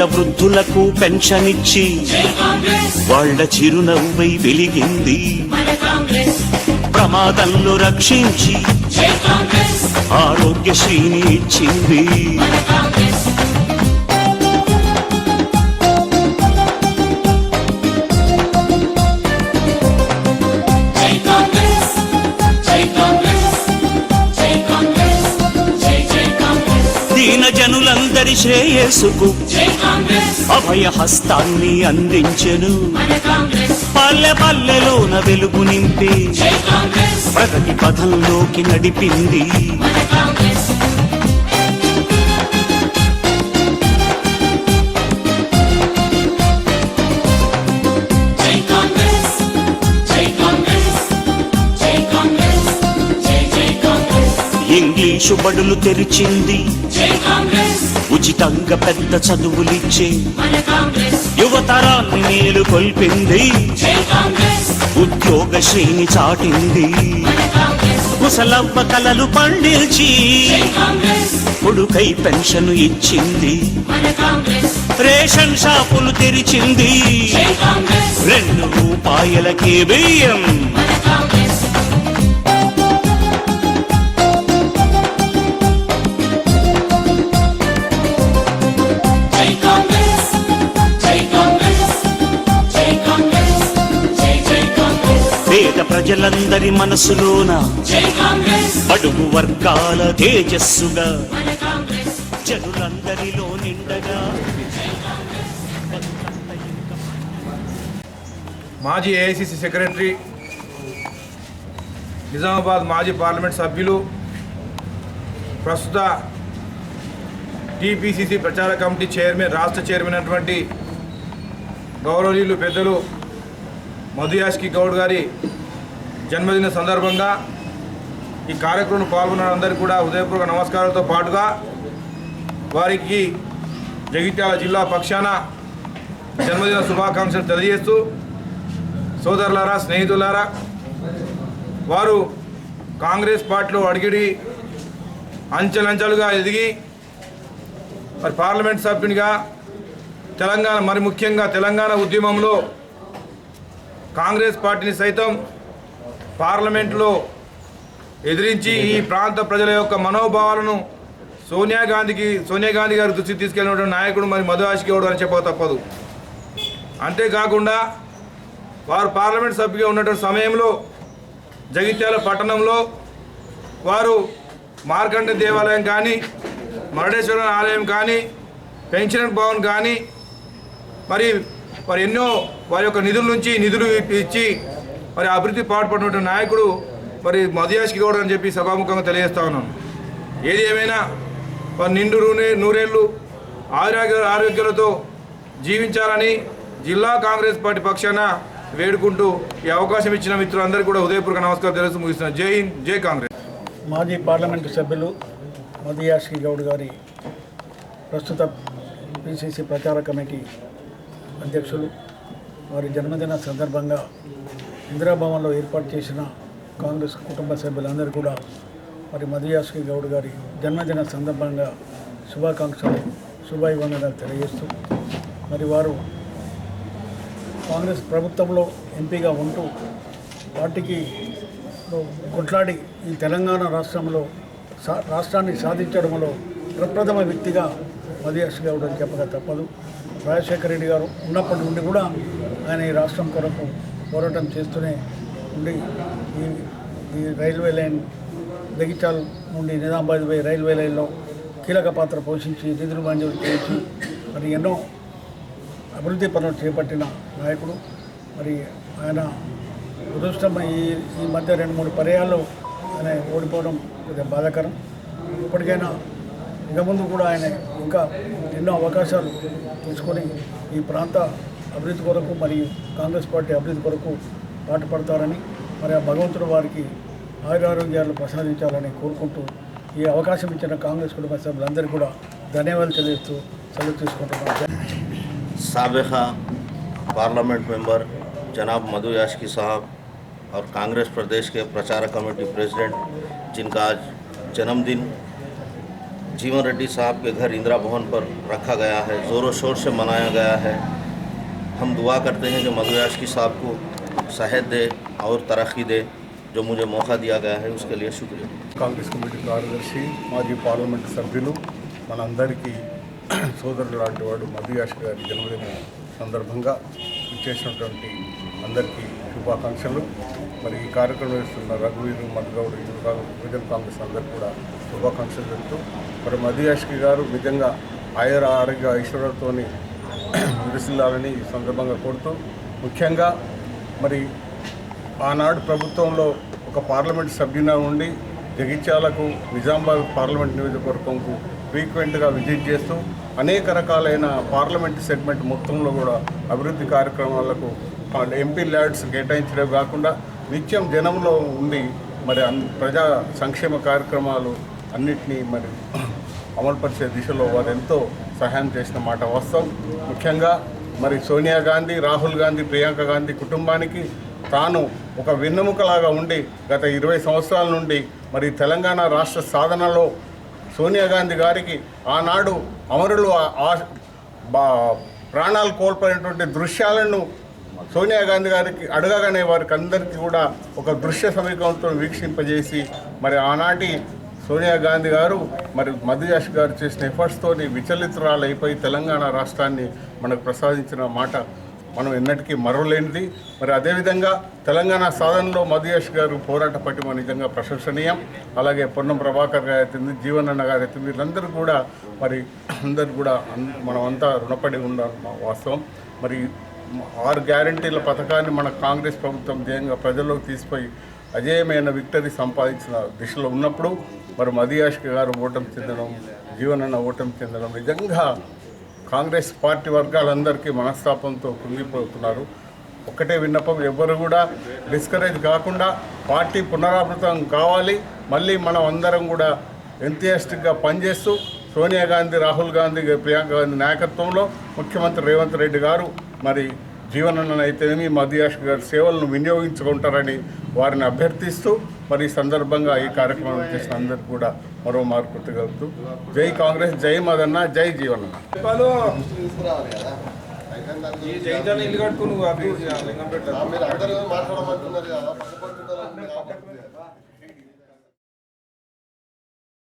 పేద వృద్ధులకు పెన్షన్ ఇచ్చి వాళ్ళ చిరునవ్వై వెలిగింది. ప్రమాదంలో రక్షించి ఆరోగ్యశ్రీని ఇచ్చింది. జనులందరి శ్రేయస్సుకు అభయ హస్తాన్ని అందించెను. పల్లె పల్లెలోన వెలుగు నింపి ప్రగతి పథంలోకి నడిపింది. ఇంగ్లీషు బడులు తెరిచింది. జై ఉచితంగా పెద్ద చదువులిచ్చే యువతరాన్ని మేలు కొల్పింది. ఉద్యోగ శ్రేణి చాటింది. ముసలవ్వ కలలు పండించి కొడుకై పెన్షన్ ఇచ్చింది. రేషన్ షాపులు తెరిచింది. రెండు రూపాయలకే బియ్యం. ప్రజలందరి మనసులోన అడుగు వర్గాల తేజస్సుగా జనులందరిలో నిండగా మాజీ ఏఐసిసి సెక్రటరీ నిజామాబాద్ మాజీ పార్లమెంట్ సభ్యులు ప్రస్తుత టీపీసీసీ ప్రచార కమిటీ చైర్మన్ రాష్ట్ర చైర్మన్ అటువంటి గౌరవనీయులు పెద్దలు మధుయాష్కి గౌడ్ గారి జన్మదిన సందర్భంగా ఈ కార్యక్రమం పాల్గొన్న అందరికీ కూడా ఉదయపూర్వక నమస్కారాలతో పాటుగా వారికి జగిత్యాల జిల్లా పక్షాన జన్మదిన శుభాకాంక్షలు తెలియజేస్తూ సోదరులారా స్నేహితులారా వారు కాంగ్రెస్ పార్టీలో అడిగిడి అంచెలంచెలుగా ఎదిగి మరి పార్లమెంట్ సభ్యునిగా తెలంగాణ మరి ముఖ్యంగా తెలంగాణ ఉద్యమంలో కాంగ్రెస్ పార్టీని సైతం పార్లమెంట్లో ఎదిరించి ఈ ప్రాంత ప్రజల యొక్క మనోభావాలను సోనియా గాంధీకి సోనియా గాంధీ గారి దృష్టికి తీసుకెళ్ళినటువంటి నాయకుడు మరి మధు ఆశికేవుడు అని చెప్పక తప్పదు. అంతేకాకుండా వారు పార్లమెంట్ సభ్యుగా ఉన్నటువంటి సమయంలో జగిత్యాల పట్టణంలో వారు మార్కండ దేవాలయం కానీ మరడేశ్వర ఆలయం కానీ పెన్షన్ భవన్ కానీ మరి మరి ఎన్నో వారి యొక్క నిధుల నుంచి నిధులు ఇచ్చి మరి అభివృద్ధి పాటుపడినటువంటి నాయకుడు మరి మధుయాష్కి గౌడ్ అని చెప్పి సభాముఖంగా తెలియజేస్తా ఉన్నాను ఏది ఏమైనా వారు నిండు నూనె నూరేళ్ళు ఆరోగ్య ఆరోగ్యాలతో జీవించాలని జిల్లా కాంగ్రెస్ పార్టీ పక్షాన వేడుకుంటూ ఈ అవకాశం ఇచ్చిన మిత్రులందరికీ కూడా హృదయపూర్వక నమస్కారం తెలుస్తూ ముగిస్తున్నాను. జై హింద్ జై కాంగ్రెస్. మాజీ పార్లమెంటు సభ్యులు మధుయాష్కి గౌడ్ గారి ప్రస్తుత పిసిసి ప్రచార కమిటీ అధ్యక్షులు వారి జన్మదిన సందర్భంగా ఇందిరాభవన్లో ఏర్పాటు చేసిన కాంగ్రెస్ కుటుంబ సభ్యులందరూ కూడా మరి మధుయాష్కి గౌడ్ గారి జన్మదిన సందర్భంగా శుభాకాంక్షలు శుభాభివందనాలు తెలియజేస్తూ మరి వారు కాంగ్రెస్ ప్రభుత్వంలో ఎంపీగా ఉంటూ పార్టీకి కొట్లాడి ఈ తెలంగాణ రాష్ట్రంలో సా రాష్ట్రాన్ని సాధించడంలో ప్రప్రథమ వ్యక్తిగా మధుయాష్ గౌడ్ అని చెప్పక తప్పదు. రాజశేఖర రెడ్డి గారు ఉన్నప్పటి నుండి కూడా ఆయన ఈ రాష్ట్రం కొరకు పోరాటం చేస్తూనే ఉండి ఈ ఈ రైల్వే లైన్ దగిచాల్ నుండి నిజామాబాద్ పోయి రైల్వే లైన్లో కీలక పాత్ర పోషించి నిధులు మంజూరు చేసి మరి ఎన్నో అభివృద్ధి పనులు చేపట్టిన నాయకుడు. మరి ఆయన దురదృష్టం ఈ ఈ మధ్య రెండు మూడు పర్యాలు ఆయన ఓడిపోవడం కొద్దిగా బాధాకరం. ఇప్పటికైనా ఇక ముందు కూడా ఆయన ఇంకా ఎన్నో అవకాశాలు తీసుకొని ఈ ప్రాంత అభివృద్ధి కొరకు మరియు కాంగ్రెస్ పార్టీ అభివృద్ధి కొరకు పాటుపడతారని మరి ఆ భగవంతుడు వారికి ఆయురారోగ్యాలు ప్రసాదించాలని కోరుకుంటూ ఈ అవకాశం ఇచ్చిన కాంగ్రెస్ కుటుంబ సభ్యులందరికీ కూడా ధన్యవాదాలు తెలియజేస్తూ సెలవు తీసుకుంటున్నాను सबका पार्लियामेंट मेंबर जनाब मधु याशकी साहब और कांग्रेस प्रदेश के प्रचारक कमेटी प्रेसिडेंट जिनका आज जन्मदिन जीवन रेड्डी साहब के घर इंदिरा भवन पर रखा गया है ज़ोरों शोर से मनाया गया है हम दुआ करते हैं कि मधु याशकी साहब को सेहत दे और तरक्की दे जो मुझे मौका दिया गया है उसके लिए शुक्रिया కాంగ్రెస్ కమిటీ కార్యదర్శి మాజీ పార్లమెంట్ సభ్యులు మనందరికీ సోదరుడు లాంటి వాడు మధుయాష్ గారి జన్మదిన సందర్భంగా ఇచ్చేసినటువంటి అందరికీ శుభాకాంక్షలు మరి ఈ కార్యక్రమం చేస్తున్న రఘువీరు మధుగౌడ్ యువజన కాంగ్రెస్ అందరికీ కూడా శుభాకాంక్షలు చెప్తూ మరి మధుయాష్కి గారు నిజంగా ఆయుర ఆరోగ్య ఐశ్వర్యంతోని విరసిల్లాలని ఈ సందర్భంగా కోరుతూ ముఖ్యంగా మరి ఆనాడు ప్రభుత్వంలో ఒక పార్లమెంట్ సభ్యున ఉండి జగిత్యాలకు నిజామాబాద్ పార్లమెంట్ నియోజకవర్గంకు ఫ్రీక్వెంట్గా విజిట్ చేస్తూ అనేక రకాలైన పార్లమెంట్ సెగ్మెంట్ మొత్తంలో కూడా అభివృద్ధి కార్యక్రమాలకు ఎంపీ ల్యాడ్స్ కేటాయించడం కాకుండా నిత్యం జనంలో ఉండి మరి అన్- ప్రజా సంక్షేమ కార్యక్రమాలు అన్నిటినీ మరి అమలుపరిచే దిశలో వారు ఎంతో సహాయం చేసిన మాట వాస్తవం. ముఖ్యంగా మరి సోనియా గాంధీ రాహుల్ గాంధీ ప్రియాంక గాంధీ కుటుంబానికి తాను ఒక వెన్నెముకలాగా ఉండి గత ఇరవై సంవత్సరాల నుండి మరి తెలంగాణ రాష్ట్ర సాధనలో సోనియా గాంధీ గారికి ఆనాడు అమరులు ఆ- బా- ప్రాణాలు కోల్పోయినటువంటి దృశ్యాలను సోనియా గాంధీ గారికి అడగగానే వారికి అందరికీ కూడా ఒక దృశ్య సమీకరణతో వీక్షింపజేసి మరి ఆనాటి సోనియా గాంధీ గారు మరి మధుయాష్ గారు చేసిన ఎఫర్ట్స్తో విచలితురాలు అయిపోయి తెలంగాణ రాష్ట్రాన్ని మనకు ప్రసాదించిన మాట మనం ఎన్నటికీ మరవలేనిది. మరి అదేవిధంగా తెలంగాణ సాధనలో మధుయాష్ గారు పోరాట పట్టిమ నిజంగా ప్రశంసనీయం. అలాగే పొన్నం ప్రభాకర్ గారు అవుతుంది జీవనన్న గారు అవుతుంది వీళ్ళందరూ కూడా మరి అందరు కూడా మనమంతా రుణపడి అంతా రుణపడి ఉండాలి వాస్తవం. మరి ఆరు గ్యారంటీల పథకాన్ని మన కాంగ్రెస్ ప్రభుత్వం ధ్యేయంగా ప్రజల్లోకి తీసిపోయి అజేయమైన విక్టరీ సంపాదించిన దిశలో ఉన్నప్పుడు మరి మదియాష్ గారు ఓటమి చెందడం జీవనన్న ఓటమి చెందడం నిజంగా కాంగ్రెస్ పార్టీ వర్గాలందరికీ మనస్తాపంతో కృంగిపోతున్నారు. ఒక్కటే విన్నపం ఎవరు కూడా డిస్కరేజ్ కాకుండా పార్టీ పునరావృతం కావాలి. మళ్ళీ మనం అందరం కూడా ఎంతియాస్టిక్గా పనిచేస్తూ సోనియా గాంధీ రాహుల్ గాంధీ ప్రియాంక గాంధీ నాయకత్వంలో ముఖ్యమంత్రి రేవంత్ రెడ్డి గారు మరి జీవనన్న అయితేనేమి మదియాష్ గారి సేవలను వినియోగించుకుంటారని వారిని అభ్యర్థిస్తూ మరి ఈ సందర్భంగా ఈ కార్యక్రమం చేసిన అందరికీ కూడా మరో మార్పు కృతగలుగుతూ జై కాంగ్రెస్ జై మదన్న జై జీవనన్న కట్టుకుని